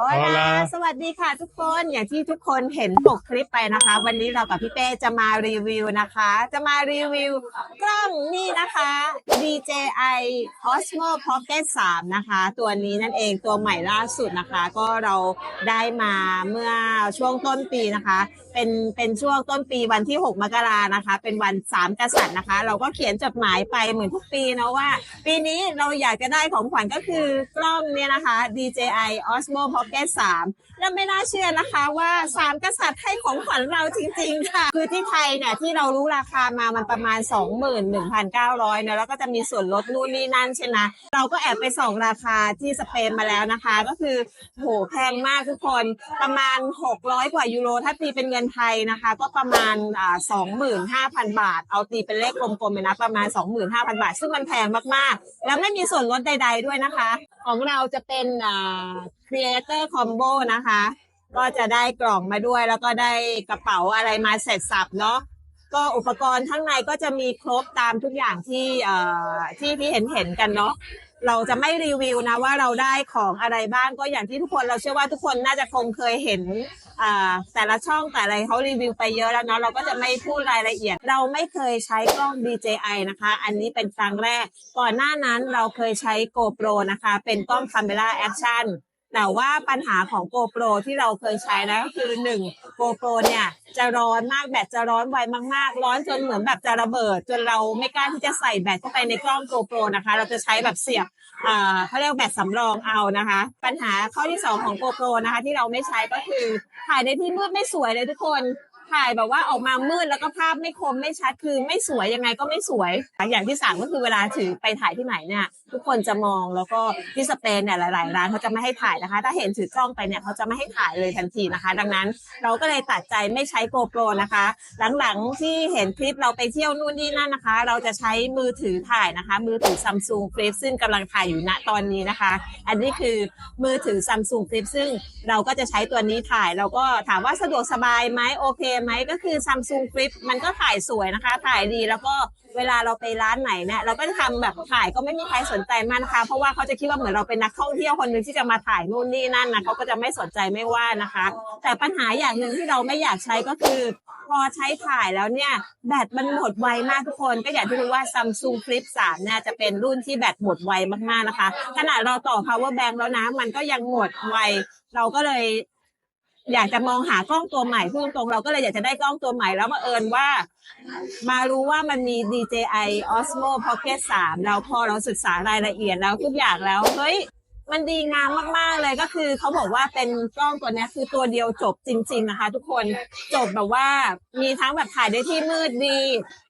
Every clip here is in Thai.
โอลา Hola สวัสดีค่ะทุกคนอย่างที่ทุกคนเห็นปกคลิปไปนะคะ วันนี้เรากับพี่เป้จะมารีวิวนะคะ จะมารีวิวกล้องนี่นะคะ DJI Osmo Pocket 3 นะคะ ตัวนี้นั่นเองตัวใหม่ล่าสุดนะคะ ก็เราได้มาเมื่อช่วงต้นปีนะคะเป็นเป็นช่วงต้นปีวันที่ 6 มกรานะคะ เป็นวันสามกษัตริย์นะคะ เราก็เขียนจดหมายไปเหมือนทุกปีนะว่า ปีนี้เราอยากจะได้ของขวัญก็คือกล้องเนี่ยนะคะ DJI Osmo Pocket 3 แล้วไม่น่าเชื่อนะคะว่าสามกษัตริย์ให้ของขวัญเราจริง ๆ ค่ะ คือที่ไทยเนี่ยที่เรารู้ราคามามันประมาณ 21,900นะแล้วก็จะมีส่วนลดนู่นนี่นั่นใช่ไหมเราก็แอบไปส่องราคาที่สเปนมาแล้วนะคะ ก็คือโหแพงมากทุกคนประมาณ 600 กว่ายูโร ถ้าตีเป็นเงินไทยนะคะ ก็ประมาณอ่า25,000 บาท เอาตีเป็นเลขกลมๆเลยนะประมาณ 25,000 บาท ซึ่งมันแพงมากๆ แล้วไม่มีส่วนลดใด ๆด้วยนะคะ ของเราจะเป็นอ่า Creator Combo นะคะ ก็จะได้กล่องมาด้วยแล้วก็ได้กระเป๋าอะไรมาเสร็จสับเนาะก็อุปกรณ์ข้างในก็จะมีครบตามทุกอย่างที่เอ่อที่ที่เห็นเห็นกันเนาะเราจะไม่รีวิวนะว่าเราได้ของอะไรบ้างก็อย่างที่ทุกคนเราเชื่อว่าทุกคนน่าจะคงเคยเห็นแต่ละช่องแต่อะไรเขารีวิวไปเยอะแล้วเนาะเราก็จะไม่พูดรายละเอียด เราไม่เคยใช้กล้อง DJI นะคะ อันนี้เป็นครั้งแรก ก่อนหน้านั้นเราเคยใช้ GoPro นะคะ เป็นกล้อง Camera Action แต่ว่าปัญหาของ GoPro ที่เราเคยใช้นะก็คือหนึ่ง GoPro เนี่ยจะร้อนมากแบตจะร้อนไวมากๆ ร้อนจนเหมือนแบบจะระเบิด จนเราไม่กล้าที่จะใส่แบตเข้าไปในกล้อง GoPro นะคะ เราจะใช้แบบเสียบเขาเรียกแบตสำรองเอานะคะ ปัญหาข้อที่สองของ GoPro นะคะที่เราไม่ใช้ก็คือถ่ายในที่มืดไม่สวยเลยทุกคน ถ่ายแบบว่าออกมามืดแล้วก็ภาพไม่คมไม่ชัดคือไม่สวยยังไงก็ไม่สวย อย่างที่สามก็คือเวลาถือไปถ่ายที่ไหนเนี่ยทุกคนจะมองแล้วก็ที่สเปนเนี่ยหลาย ๆ ร้านเขาจะไม่ให้ถ่ายนะคะ ถ้าเห็นถือกล้องไปเนี่ยเขาจะไม่ให้ถ่ายเลยทันทีนะคะ ดังนั้นเราก็เลยตัดใจไม่ใช้ GoPro นะคะ หลัง ๆ ที่เห็นคลิปเราไปเที่ยวนู่นนี่นั่นนะคะ เราจะใช้มือถือถ่ายนะคะ มือถือ Samsung Flip ซึ่งกำลังถ่ายอยู่ณตอนนี้นะคะ อันนี้คือมือถือ Samsung Flip ซึ่งเราก็จะใช้ตัวนี้ถ่ายเราก็ถามว่าสะดวกสบายไหมโอเคไหมก็คือ Samsung Flip มันก็ถ่ายสวยนะคะ ถ่ายดีแล้วก็เวลาเราไปร้านไหนเนี่ยเราก็จะทำแบบถ่ายก็ไม่มีใครสนใจมากนะคะ เพราะว่าเขาจะคิดว่าเหมือนเราเป็นนักท่องเที่ยวคนหนึ่งที่จะมาถ่ายนู่นนี่นั่นนะเขาก็จะไม่สนใจไม่ว่านะคะ แต่ปัญหาอย่างหนึ่งที่เราไม่อยากใช้ก็คือ พอใช้ถ่ายแล้วเนี่ยแบตมันหมดไวมากทุกคน ก็อย่างที่รู้ว่า Samsung Flip 3เนี่ยจะเป็นรุ่นที่แบตหมดไวมากๆนะคะ ขนาดเราต่อ power bank แล้วนะมันก็ยังหมดไวเราก็เลย อยากจะมองหากล้องตัวใหม่พูดตรงเราก็เลยอยากจะได้กล้องตัวใหม่แล้วมาเอิญว่า มารู้ว่ามันมี DJI Osmo Pocket 3 แล้วพอเราศึกษารายละเอียดแล้วทุกอย่างแล้วเฮ้ย มันดีงามมากๆเลยก็คือเขาบอกว่าเป็นกล้องตัวนี้คือตัวเดียวจบจริง ๆนะคะ ทุกคนจบแบบว่ามีทั้งแบบถ่ายได้ที่มืดดี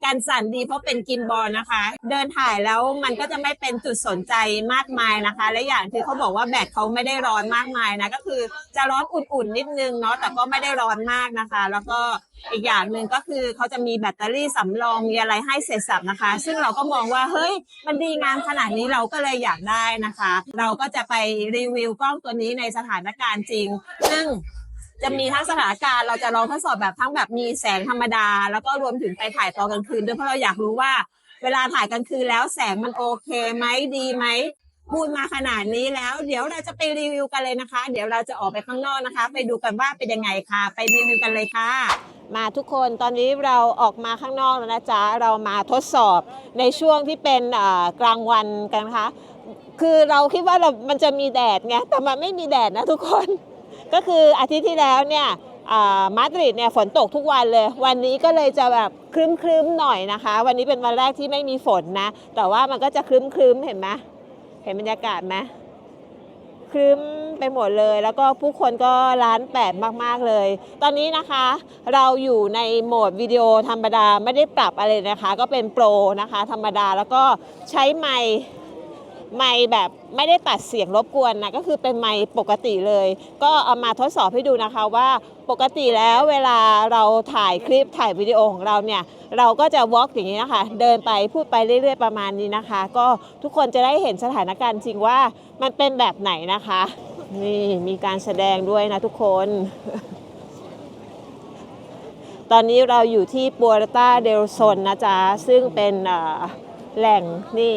การสั่นดีเพราะเป็นกินบอลนะคะ เดินถ่ายแล้วมันก็จะไม่เป็นจุดสนใจมากมายนะคะ และอย่างที่เขาบอกว่าแบตเขาไม่ได้ร้อนมากมายนะก็คือจะร้อนอุ่นๆนิดนึงเนาะแต่ก็ไม่ได้ร้อนมากนะคะ แล้วก็อีกอย่างหนึ่งก็คือเขาจะมีแบตเตอรี่สำรองมีอะไรให้เสร็จสับนะคะ ซึ่งเราก็มองว่าเฮ้ยมันดีงามขนาดนี้เราก็เลยอยากได้นะคะ เราก็จะไปรีวิวกล้องตัวนี้ในสถานการณ์จริง ซึ่งจะมีทั้งสถานการณ์เราจะลองทดสอบแบบทั้งแบบมีแสงธรรมดา แล้วก็รวมถึงไปถ่ายตอนกลางคืนด้วยเพราะเราอยากรู้ว่า เวลาถ่ายกลางคืนแล้วแสงมันโอเคไหมดีไหมพูดมาขนาดนี้แล้ว เดี๋ยวเราจะไปรีวิวกันเลยนะคะ เดี๋ยวเราจะออกไปข้างนอกนะคะ ไปดูกันว่าเป็นยังไงค่ะ ไปรีวิวกันเลยค่ะ มาทุกคนตอนนี้เราออกมาข้างนอกแล้วนะจ๊ะเรามาทดสอบในช่วงที่เป็นกลางวันกันนะคะ คือเราคิดว่าเรามันจะมีแดดไงแต่มันไม่มีแดดนะทุกคน ก็คืออาทิตย์ที่แล้วเนี่ยมาดริดเนี่ยฝนตกทุกวันเลย วันนี้ก็เลยจะแบบครึ้มครึ้มๆหน่อยนะคะ วันนี้เป็นวันแรกที่ไม่มีฝนนะ แต่ว่ามันก็จะครึ้มครึ้มๆเห็นไหมเห็นบรรยากาศไหมครึ้มไปหมดเลย แล้วก็ผู้คนก็ร้านแปดมาก ๆ เลย ตอนนี้นะคะ เราอยู่ในโหมดวิดีโอธรรมดาไม่ได้ปรับอะไรนะคะ ก็เป็นโปรนะคะ ธรรมดาแล้วก็ใช้ไมค์ ไมค์แบบไม่ได้ตัดเสียงรบกวนนะก็คือเป็นไมค์ปกติเลย ก็เอามาทดสอบให้ดูนะคะว่าปกติแล้วเวลาเราถ่ายคลิปถ่ายวิดีโอของเราเนี่ยเราก็จะวอล์กอย่างนี้นะคะเดินไปพูดไปเรื่อย ๆ ประมาณนี้นะคะ ก็ทุกคนจะได้เห็นสถานการณ์จริงว่ามันเป็นแบบไหนนะคะนี่มีการแสดงด้วยนะทุกคน ตอนนี้เราอยู่ที่ปัวตาเดลโซนนะจ๊ะ ซึ่งเป็นแหล่งนี่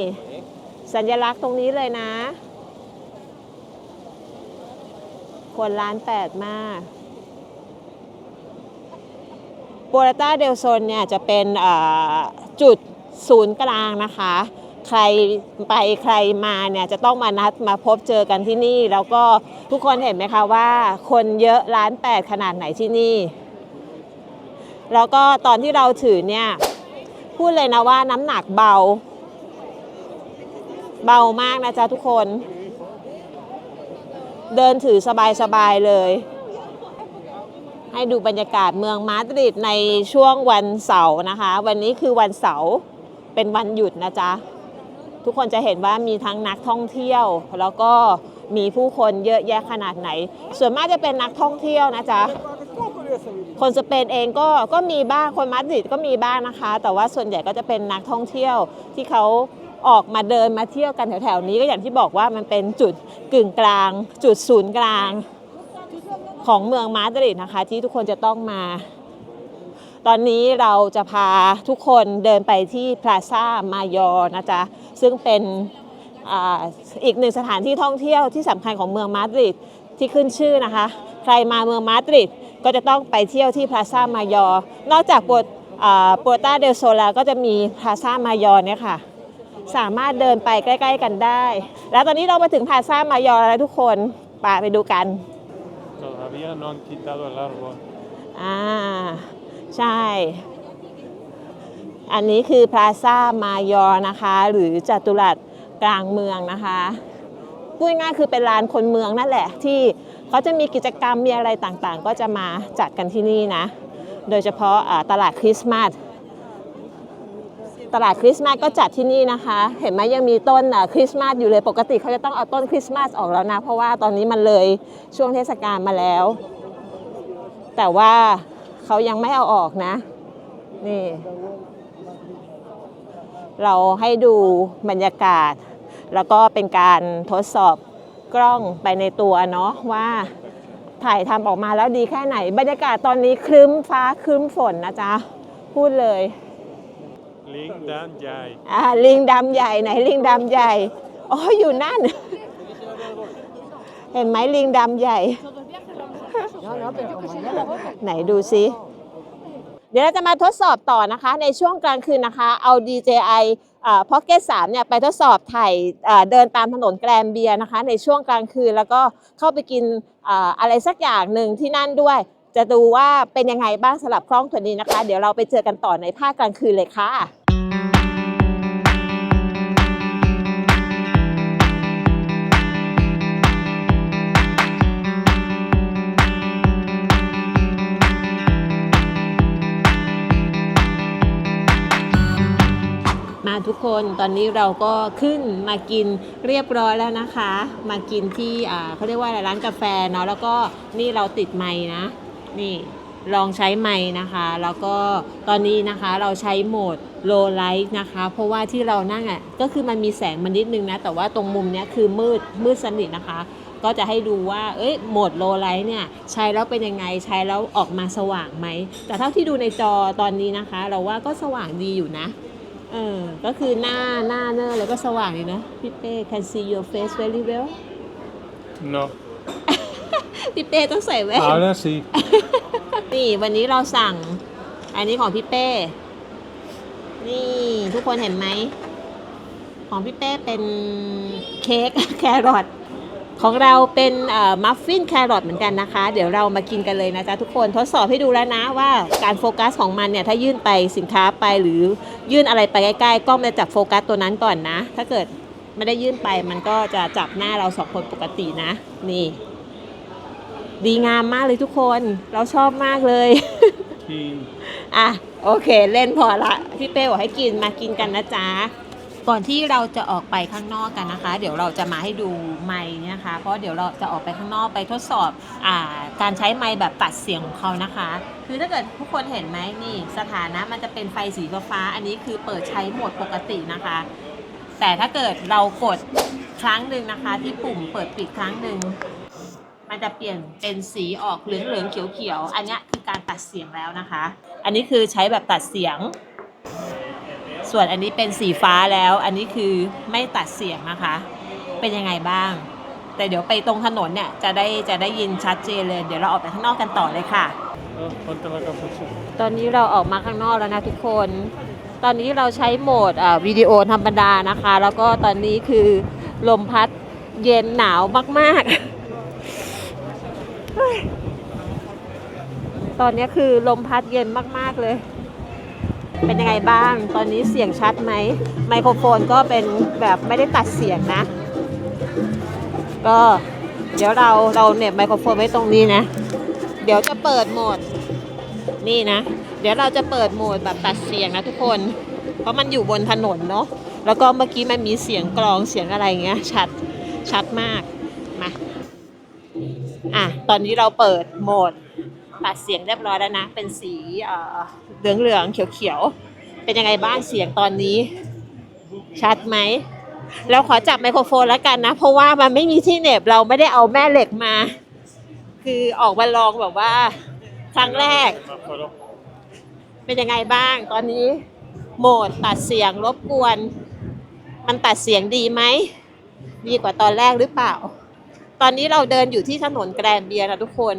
สัญลักษณ์ตรงนี้เลยนะ คนล้านแปดมากโปรตาเดลโซนเนี่ยจะเป็นจุดศูนย์กลางนะคะ ใครไปใครมาเนี่ยจะต้องมานัดมาพบเจอกันที่นี่ แล้วก็ทุกคนเห็นไหมคะว่า คนเยอะล้านแปดขนาดไหนที่นี่ แล้วก็ตอนที่เราถือเนี่ย พูดเลยนะว่าน้ำหนักเบา เบามากนะจ๊ะทุกคน เดินถือสบายๆเลย ให้ดูบรรยากาศเมืองมาดริดในช่วงวันเสาร์นะคะ วันนี้คือวันเสาร์เป็นวันหยุดนะจ๊ะ ทุกคนจะเห็นว่ามีทั้งนักท่องเที่ยว แล้วก็มีผู้คนเยอะแยะขนาดไหน ส่วนมากจะเป็นนักท่องเที่ยวนะจ๊ะคนสเปนเองก็ก็มีบ้างคนมาดริดก็มีบ้างนะคะ แต่ว่าส่วนใหญ่ก็จะเป็นนักท่องเที่ยวที่เขา ออกมาเดินมาเที่ยวกันแถวๆนี้ก็อย่างที่บอกว่ามันเป็นจุดกึ่งกลาง จุดศูนย์กลางของเมืองมาดริดนะคะ ที่ทุกคนจะต้องมา ตอนนี้เราจะพาทุกคนเดินไปที่พลาซ่ามายอนะจ๊ะซึ่งเป็นอ,อีกหนึ่งสถานที่ท่องเที่ยวที่สำคัญของเมืองมาดริดที่ขึ้นชื่อนะคะ ใครมาเมืองมาดริดก็จะต้องไปเที่ยวที่พลาซ่ามายอ นอกจากปรโปรตาเดลโซลาก็จะมีพลาซ่ามายอเนี่ยค่ะ สามารถเดินไปใกล้ ๆ กันได้ แล้วตอนนี้เรามาถึงพลาซ่ามายอแล้วทุกคนไปไปดูกัน Todavía no han quitado el árbol. อ่า ใช่ อันนี้คือพลาซ่ามายอนะคะ หรือจัตุรัสกลางเมืองนะคะพูดง่ายๆคือเป็นลานคนเมืองนั่นแหละ ที่เขาจะมีกิจกรรมมีอะไรต่างๆ ก็จะมาจัดกันที่นี่นะ โดยเฉพาะอ่าตลาดคริสต์มาส ตลาดคริสต์มาสก็จัดที่นี่นะคะ เห็นไหมยังมีต้นคริสต์มาสอยู่เลยปกติเขาจะต้องเอาต้นคริสต์มาสออกแล้วนะ เพราะว่าตอนนี้มันเลยช่วงเทศกาลมาแล้ว แต่ว่าเขายังไม่เอาออกนะ นี่ เราให้ดูบรรยากาศ แล้วก็เป็นการทดสอบกล้องไปในตัวเนาะว่าถ่ายทำออกมาแล้วดีแค่ไหน บรรยากาศตอนนี้ครึ้มฟ้าครึ้มฝนนะจ๊ะ พูดเลย Ling Dan Jai. อ่าลิงดำใหญ่ไหนลิงดำใหญ่อ๋ออยู่นั่น เห็นไหมลิงดำใหญ่ ไหนดูซิเดี๋ยวเราจะมาทดสอบต่อนะคะ ในช่วงกลางคืนนะคะ เอา DJI อ่า Pocket 3เนี่ยไปทดสอบถ่ายเดินตามถนนแกรมเบียนะคะ ในช่วงกลางคืนแล้วก็เข้าไปกินอ่าอะไรสักอย่างหนึ่งที่นั่นด้วย จะดูว่าเป็นยังไงบ้างสำหรับกล้องตัวนี้นะคะ เดี๋ยวเราไปเจอกันต่อในภาคกลางคืนเลยค่ะ ทุกคนตอนนี้เราก็ขึ้นมากินเรียบร้อยแล้วนะคะ มากินที่เขาเรียกว่าอะไรร้านกาแฟเนาะแล้วก็นี่เราติดไม้นะนี่ลองใช้ไม้นะคะ แล้วก็ตอนนี้นะคะเราใช้โหมด low light นะคะ เพราะว่าที่เรานั่งอะก็คือมันมีแสงมันนิดนึงนะ แต่ว่าตรงมุมเนี้ยคือมืดมืดสนิทนะคะ ก็จะให้ดูว่า เอ้ยโหมด low light เนี่ยใช้แล้วเป็นยังไงใช้แล้วออกมาสว่างไหม แต่เท่าที่ดูในจอตอนนี้นะคะ เราว่าก็สว่างดีอยู่นะ เออก็คือหน้าหน้าเนอแล้วก็สว่างดีนะ พี่เป้ can see your face very well No. พี่เป้ต้องใส่แว่น Ahora sí. นี่วันนี้เราสั่ง อันนี้ของพี่เป้ นี่ทุกคนเห็นไหม ของพี่เป้เป็นเค้ก แครอท ของเราเป็นมัฟฟินแครอทเหมือนกันนะคะ เดี๋ยวเรามากินกันเลยนะจ๊ะทุกคนทดสอบให้ดูแล้วนะว่าการโฟกัสของมันเนี่ยถ้ายื่นไปสินค้าไปหรือยื่นอะไรไปใกล้ๆกล้องจะจับโฟกัสตัวนั้นก่อนนะ ถ้าเกิดไม่ได้ยื่นไปมันก็จะจับหน้าเราสองคนปกตินะ นี่ ดีงามมากเลยทุกคนเราชอบมากเลย Y อะโอเค เล่นพอละพี่เป้บอกให้กินมากินกันนะจ๊ะ ก่อนที่เราจะออกไปข้างนอกกันนะคะ เดี๋ยวเราจะมาให้ดูไม้นะคะ เพราะเดี๋ยวเราจะออกไปข้างนอกไปทดสอบอ่าการใช้ไม้แบบตัดเสียงของเขานะคะ คือถ้าเกิดทุกคนเห็นไหมนี่สถานะมันจะเป็นไฟสีฟ้า อันนี้คือเปิดใช้โหมดปกตินะคะ แต่ถ้าเกิดเรากดครั้งหนึ่งนะคะ ที่ปุ่มเปิดปิดครั้งหนึ่งมันจะเปลี่ยนเป็นสีออกเหลืองเหลืองๆเขียวเขียวๆอันนี้คือการตัดเสียงแล้วนะคะ อันนี้คือใช้แบบตัดเสียง ส่วนอันนี้เป็นสีฟ้าแล้ว อันนี้คือไม่ตัดเสียงนะคะ เป็นยังไงบ้าง แต่เดี๋ยวไปตรงถนนเนี่ยจะได้จะได้ยินชัดเจนเลย เดี๋ยวเราออกไปข้างนอกกันต่อเลยค่ะ ตอนนี้เราออกมาข้างนอกแล้วนะทุกคน ตอนนี้เราใช้โหมดอ่าวิดีโอธรรมดานะคะ แล้วก็ตอนนี้คือลมพัดเย็นหนาวมากๆ ตอนนี้คือลมพัดเย็นมากๆเลย เป็นยังไงบ้าง ตอนนี้เสียงชัดไหม ไมโครโฟนก็เป็นแบบไม่ได้ตัดเสียงนะ ก็เดี๋ยวเราเราเน็บไมโครโฟนไว้ตรงนี้นะ เดี๋ยวจะเปิดโหมด นี่นะ เดี๋ยวเราจะเปิดโหมดแบบตัดเสียงนะทุกคน เพราะมันอยู่บนถนนเนาะ แล้วก็เมื่อกี้มันมีเสียงกลองเสียงอะไรอย่างเงี้ย ชัด ชัดมาก มา อะ ตอนนี้เราเปิดโหมดตัดเสียงเรียบร้อยแล้วนะ เป็นสีเอ่อ เหลืองเหลืองๆเขียวเขียวๆเป็นยังไงบ้างเสียงตอนนี้ ชัดไหมเราขอจับไมโครโฟนแล้วกันนะ เพราะว่ามันไม่มีที่เหน็บเราไม่ได้เอาแม่เหล็กมา คือออกมาลองแบบว่า ครั้งแรก เป็นยังไงบ้างตอนนี้ โหมดตัดเสียงรบกวน มันตัดเสียงดีไหมดีกว่าตอนแรกหรือเปล่า ตอนนี้เราเดินอยู่ที่ถนนแกรนเบียร์นะทุกคน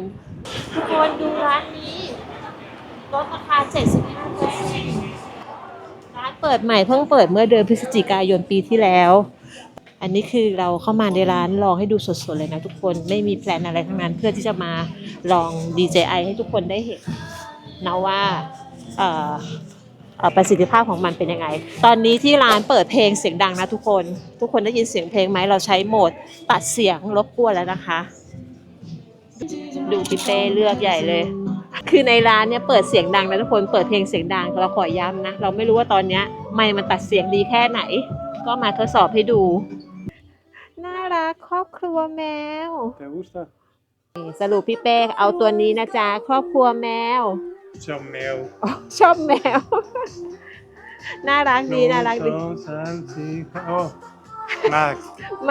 ทุกคนดูร้านนี้ ลดราคา 75เปอร์เซ็นต์ร้านเปิดใหม่เพิ่งเปิดเมื่อเดือนพฤศจิกายนปีที่แล้ว อันนี้คือเราเข้ามาในร้านลองให้ดูสดๆเลยนะทุกคนไม่มีแพลนอะไรทั้งนั้นเพื่อที่จะมาลอง DJI ให้ทุกคนได้เห็นนะว่าประสิทธิภาพของมันเป็นยังไง ตอนนี้ที่ร้านเปิดเพลงเสียงดังนะทุกคน ทุกคนได้ยินเสียงเพลงไหม เราใช้โหมดตัดเสียงรบกวนแล้วนะคะ ดูพี่เป้เลือกใหญ่เลย คือในร้านเนี่ยเปิดเสียงดังนะทุกคนเปิดเพลงเสียงดังเราขอย้ำนะ เราไม่รู้ว่าตอนเนี้ยไม่มันตัดเสียงดีแค่ไหน ก็มาทดสอบให้ดู น่ารักครอบครัวแมว ¿Te gusta? สรุปพี่เป้เอาตัวนี้นะจ๊ะครอบครัวแมว Chao, meo. อ๋อชอบแมว น่ารักดีน่ารักดี No, salchicha. Oh, Max.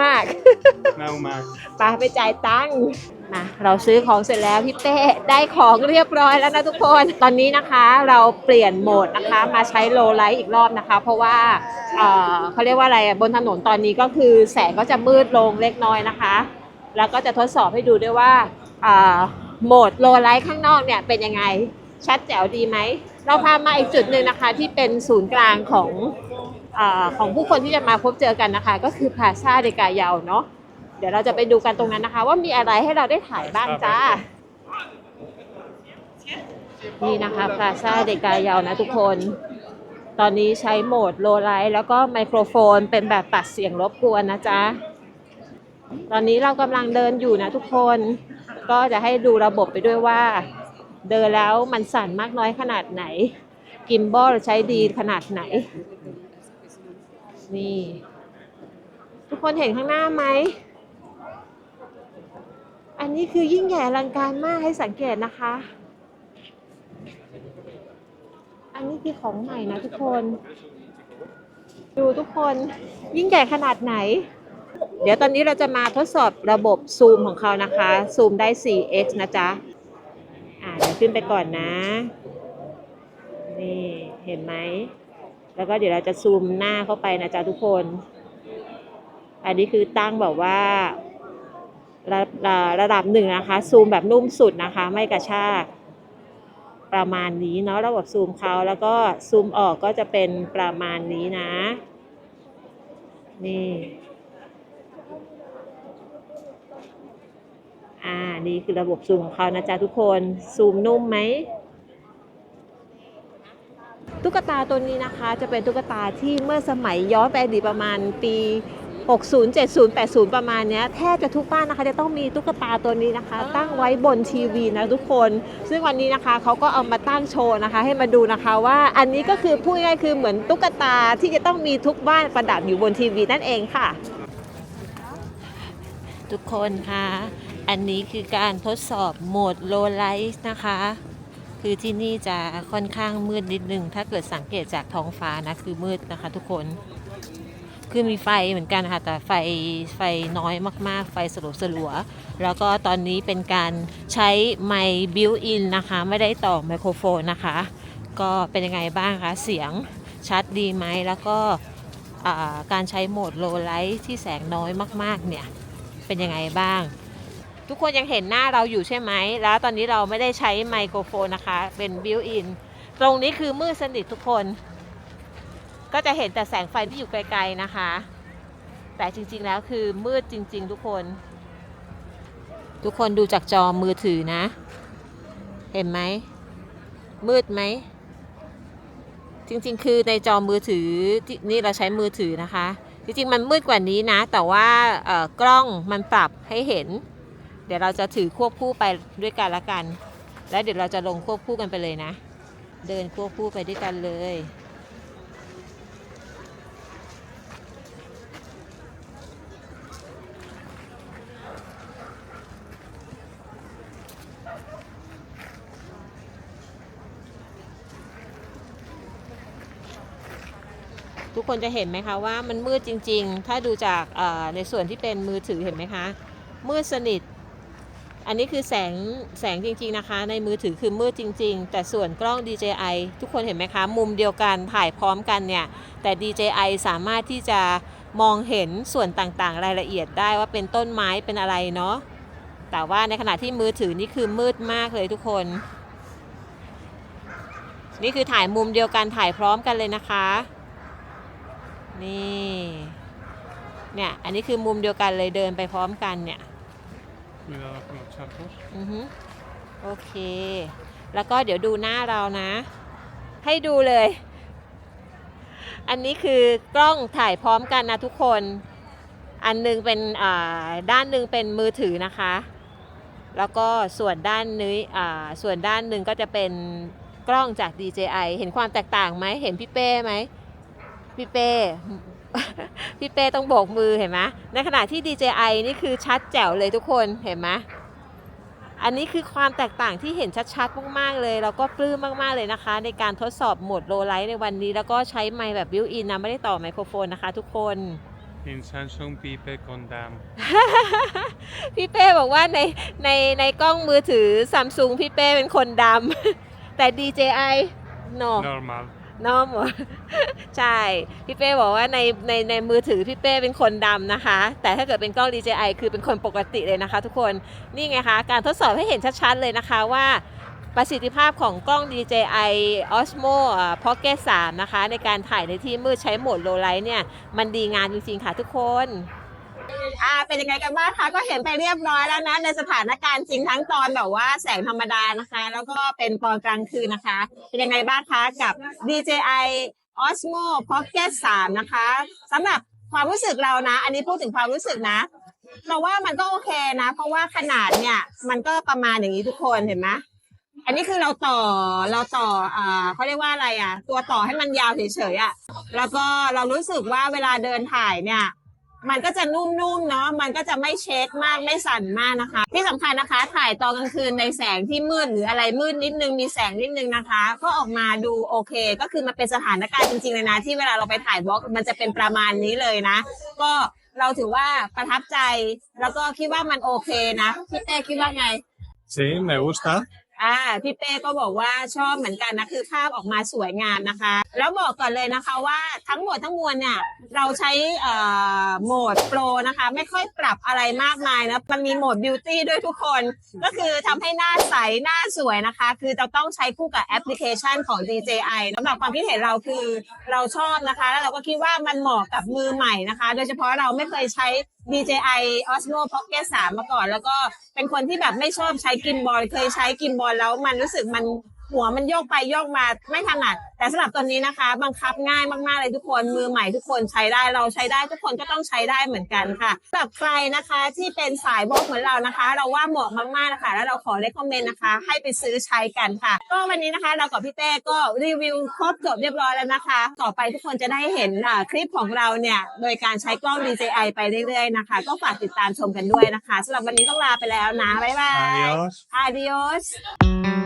มาก No, Max. ไปไปจ่ายตังค์ มาเราซื้อของเสร็จแล้วพี่เป้ได้ของเรียบร้อยแล้วนะทุกคน ตอนนี้นะคะเราเปลี่ยนโหมดนะคะมาใช้โลไลท์อีกรอบนะคะ เพราะว่าเเขาเรียกว่าอะไรบนถนนตอนนี้ก็คือแสงก็จะมืดลงเล็กน้อยนะคะ แล้วก็จะทดสอบให้ดูด้วยว่าโหมดโลไลท์ข้างนอกเนี่ยเป็นยังไงชัดแจ๋วดีไหม เราพามาอีกจุดหนึ่งนะคะที่เป็นศูนย์กลางของออของผู้คนที่จะมาพบเจอกันนะคะ ก็คือพาซาเดกายาวเนาะ เดี๋ยวเราจะไปดูกันตรงนั้นนะคะ ว่ามีอะไรให้เราได้ถ่ายบ้างจ้า นี่นะคะพลาซ่าเดกายาวนะทุกคน ตอนนี้ใช้โหมดโลไลท์แล้วก็ไมโครโฟนเป็นแบบตัดเสียงรบกวนนะจ๊ะ ตอนนี้เรากำลังเดินอยู่นะทุกคน ก็จะให้ดูระบบไปด้วยว่า เดินแล้วมันสั่นมากน้อยขนาดไหน กิมบอลใช้ดีขนาดไหน นี่ ทุกคนเห็นข้างหน้าไหม อันนี้คือยิ่งใหญ่อลังการมากให้สังเกตนะคะ อันนี้คือของใหม่นะทุกคน ดูทุกคนยิ่งใหญ่ขนาดไหน เดี๋ยวตอนนี้เราจะมาทดสอบระบบซูมของเขานะคะ ซูมได้ 4x นะจ๊ะ อ่าเดี๋ยวขึ้นไปก่อนนะ นี่เห็นไหม แล้วก็เดี๋ยวเราจะซูมหน้าเข้าไปนะจ๊ะทุกคน อันนี้คือตั้งแบบว่า ระระระดับหนึ่งนะคะ ซูมแบบนุ่มสุดนะคะ ไม่กระชาก ประมาณนี้เนาะระบบซูมเขาแล้วก็ซูมออกก็จะเป็นประมาณนี้นะ นี่อ่านี่คือระบบซูมของเขานะจ๊ะทุกคนซูมนุ่มไหมตุ๊กตาตัวนี้นะคะจะเป็นตุ๊กตาที่เมื่อสมัยย้อนไปอดีตประมาณปี 60 70 80 ประมาณเนี้ยแทบจะทุกบ้านนะคะ จะต้องมีตุ๊กตาตัวนี้นะคะ ตั้งไว้บนทีวีนะทุกคน ซึ่งวันนี้นะคะเขาก็เอามาตั้งโชว์นะคะ ให้มาดูนะคะว่าอันนี้ก็คือพูดง่ายๆคือเหมือนตุ๊กตาที่จะต้องมีทุกบ้านประดับอยู่บนทีวีนั่นเองค่ะ ทุกคนคะ อันนี้คือการทดสอบโหมดโลไลท์นะคะ คือที่นี่จะค่อนข้างมืดนิดนึง ถ้าเกิดสังเกตจากท้องฟ้านะคือมืดนะคะทุกคน คือมีไฟเหมือนกันค่ะแต่ไฟไฟน้อยมากๆ ไฟสลัวสลัวๆแล้วก็ตอนนี้เป็นการใช้ไมค์บิวอินนะคะ ไม่ได้ต่อไมโครโฟนนะคะ ก็เป็นยังไงบ้างคะ เสียงชัดดีไหมแล้วก็การใช้โหมดโลไลท์ที่แสงน้อยมากๆเนี่ย เป็นยังไงบ้าง ทุกคนยังเห็นหน้าเราอยู่ใช่ไหม แล้วตอนนี้เราไม่ได้ใช้ไมโครโฟนนะคะ เป็นบิวอินตรงนี้คือมืดสนิททุกคน ก็จะเห็นแต่แสงไฟที่อยู่ไกลๆนะคะ แต่จริงๆแล้วคือมืดจริง ๆ ทุกคน ทุกคนดูจากจอมือถือนะ เห็นไหม มืดไหม จริงๆ คือในจอมือถือนี่เราใช้มือถือนะคะ จริงๆ มันมืดกว่านี้นะ แต่ว่ากล้องมันปรับให้เห็น เดี๋ยวเราจะถือควบคู่ไปด้วยกันละกัน แล้วเดี๋ยวเราจะลงควบคู่กันไปเลยนะ เดินควบคู่ไปด้วยกันเลย กคนจะเห็นไหมคะว่ามันมืดจริง ๆ ถ้าดูจากในส่วนที่เป็นมือถือเห็นไหมคะ มืดสนิท อันนี้คือแสงแสงจริง ๆ นะคะ ในมือถือคือมืดจริง ๆ แต่ส่วนกล้อง DJI ทุกคนเห็นไหมคะ มุมเดียวกันถ่ายพร้อมกันเนี่ยแต่ DJI สามารถที่จะมองเห็นส่วนต่างๆ รายละเอียดได้ว่าเป็นต้นไม้เป็นอะไรเนาะแต่ว่าในขณะที่มือถือนี่คือมืดมากเลยทุกคน นี่คือถ่ายมุมเดียวกันถ่ายพร้อมกันเลยนะคะ นี่ เนี่ย อันนี้คือมุมเดียวกันเลยเดินไปพร้อมกันเนี่ย Cuidado con los charcos. อือฮึโอเค แล้วก็เดี๋ยวดูหน้าเรานะ ให้ดูเลย อันนี้คือกล้องถ่ายพร้อมกันนะทุกคน อันหนึงเป็นอ่าด้านหนึ่งเป็นมือถือนะคะ แล้วก็ส่วนด้านนี้อ่าส่วนด้านหนึ่งก็จะเป็นกล้องจาก DJI เห็นความแตกต่างไหม เห็นพี่เป้ไหม พี่เป้ พี่เป้ต้องโบกมือเห็นไหมในขณะที่ DJI นี่คือชัดแจ๋วเลยทุกคนเห็นไหมอันนี้คือความแตกต่างที่เห็นชัดๆ มากๆ เลย แล้วก็ปลื้มมากๆ เลยนะคะ ในการทดสอบโหมดโลไลท์ในวันนี้ แล้วก็ใช้ไมค์แบบบิวอินนะ ไม่ได้ต่อไมโครโฟนนะคะทุกคน En Samsung pipe con dam. พี่เป้บอกว่าในในในกล้องมือถือซัมซุงพี่เป้เป็นคนดำ แต่ DJI no Normal. น้อมใช่ พี่เป้บอกว่าในในในมือถือพี่เป้เป็นคนดำนะคะ แต่ถ้าเกิดเป็นกล้อง DJI คือเป็นคนปกติเลยนะคะ ทุกคนนี่ไงคะการทดสอบให้เห็นชัดๆเลยนะคะว่าประสิทธิภาพของกล้อง DJI Osmo Pocket 3 นะคะ ในการถ่ายในที่มืดใช้โหมด Low Light เนี่ย มันดีงามจริงๆ ค่ะทุกคน อ่าเป็นยังไงกันบ้างคะก็เห็นไปเรียบร้อยแล้วนะ ในสถานการณ์จริงทั้งตอนแบบว่าแสงธรรมดานะคะ แล้วก็เป็นตอนกลางคืนนะคะ เป็นยังไงบ้างคะกับ DJI Osmo Pocket 3 นะคะสำหรับความรู้สึกเรานะ อันนี้พูดถึงความรู้สึกนะเราว่ามันก็โอเคนะ เพราะว่าขนาดเนี่ย มันก็ประมาณอย่างนี้ทุกคนเห็นไหมอันนี้คือเราต่อเราต่ออ่าเขาเรียกว่าอะไรอะ ตัวต่อให้มันยาวเฉยๆอะแล้วก็เรารู้สึกว่าเวลาเดินถ่ายเนี่ย มันก็จะนุ่มๆเนาะ มันก็จะไม่เช็คมากไม่สั่นมากนะคะ ที่สำคัญนะคะ ถ่ายตอนกลางคืนในแสงที่มืดหรืออะไรมืดนิดนึงมีแสงนิดนึงนะคะ ก็ออกมาดูโอเค ก็คือมันเป็นสถานการณ์จริงๆเลยนะที่เวลาเราไปถ่ายบล็อกมันจะเป็นประมาณนี้เลยนะ ก็เราถือว่าประทับใจ แล้วก็คิดว่ามันโอเคนะพี่เต้คิดว่าไง Sí, me gusta. อ่าพี่เป้ก็บอกว่าชอบเหมือนกันนะคือภาพออกมาสวยงามนะคะ แล้วบอกก่อนเลยนะคะว่าทั้งหมดทั้งมวลเนี่ยเราใช้เอ่อโหมดโปรนะคะ ไม่ค่อยปรับอะไรมากมายนะมันมีโหมดบิวตี้ด้วยทุกคน ก็คือทำให้หน้าใสหน้าสวยนะคะ คือจะต้องใช้คู่กับแอปพลิเคชันของ DJI สำหรับความคิดเห็นเราคือเราชอบนะคะ แล้วเราก็คิดว่ามันเหมาะกับมือใหม่นะคะ โดยเฉพาะเราไม่เคยใช้ DJI Osmo Pocket 3 มาก่อน แล้วก็เป็นคนที่แบบไม่ชอบใช้กินบอลเคยใช้กินบอลแล้วมันรู้สึกมัน หัวมันโยกไปโยกมาไม่ถนัด แต่สำหรับตัวนี้นะคะ บังคับง่ายมากๆเลยทุกคนมือใหม่ทุกคนใช้ได้เราใช้ได้ทุกคนก็ต้องใช้ได้เหมือนกันค่ะสำหรับใครนะคะที่เป็นสายบล็อกเหมือนเรานะคะ เราว่าเหมาะมากๆนะคะแล้วเราขอเลคคอมเมนต์นะคะ ให้ไปซื้อใช้กันค่ะ ก็วันนี้นะคะ เรากับพี่เต้ก็รีวิวครบจบเรียบร้อยแล้วนะคะ ต่อไปทุกคนจะได้เห็นอ่าคลิปของเราเนี่ยโดยการใช้กล้อง DJI ไปเรื่อยๆนะคะ ก็ฝากติดตามชมกันด้วยนะคะสำหรับวันนี้ต้องลาไปแล้วนะบ๊ายบาย Adiós. Adios